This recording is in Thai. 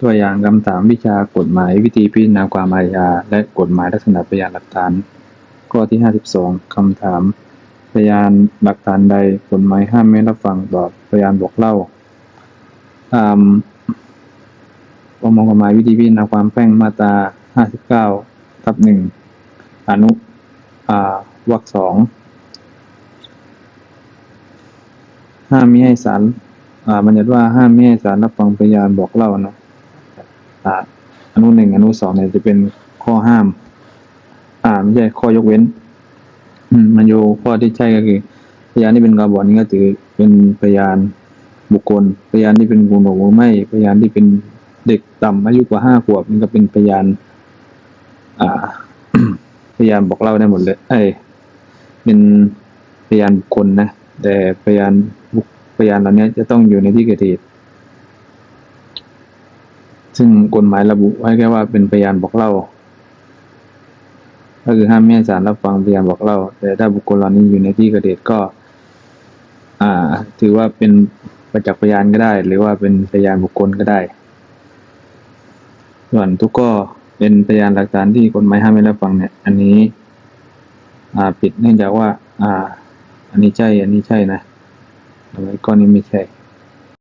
ตัวอย่างคำถามวิชากฎหมายวิธีพิจารณาความอาญาและกฎหมายลักษณะพยานหลักฐาน ข้อที่ 52 คำถาม พยานหลักฐานใดกฎหมายห้ามไม่รับฟังต่อพยานบอกเล่าตามประมวลกฎหมายวิธีพิจารณาความแพ่งมาตรา 59 ทับหนึ่งอนุอวรรคสองห้ามมิให้ศาลอ่าบัญญัติว่าห้ามมิให้ศาลรับฟังพยานบอกเล่าเนาะอ่าอนุหนึ่งอนุสองเนี่ยจะเป็นข้อห้าม อ่าไม่ใช่ข้อยกเว้น อืมมันอยู่ข้อที่ใช่ก็คือพยานที่เป็นกาบอนนี่ก็ถือเป็นพยานบุคคล พยานที่เป็นบุคคลหรือไม่ พยานที่เป็นเด็กต่ำอายุกว่าห้าขวบนี่ก็เป็นพยาน อ่า พยานบอกเล่าได้หมดเลยเอ้เป็นพยานบุคคลนะแต่พยานบุคพยานเหล่านี้จะต้องอยู่ในที่เกิดเหตุ ซึ่งกฎหมายระบุไว้แค่ว่าเป็นพยานบอกเล่า ก็คือห้ามไม่ให้ศาลรับฟังพยานบอกเล่า แต่ถ้าบุคคลเหล่านี้อยู่ในที่เกิดเหตุก็ อ่า ถือว่าเป็นประจักษ์พยานก็ได้ หรือว่าเป็นพยานบุคคลก็ได้ ส่วนทุกก็เป็นพยานหลักฐานที่กฎหมายห้ามไม่รับฟังเนี่ย อันนี้ อ่าผิดเนื่องจากว่า อ่า อันนี้ใช่ อันนี้ใช่นะแต่ว่าก้อนนี้ไม่ใช่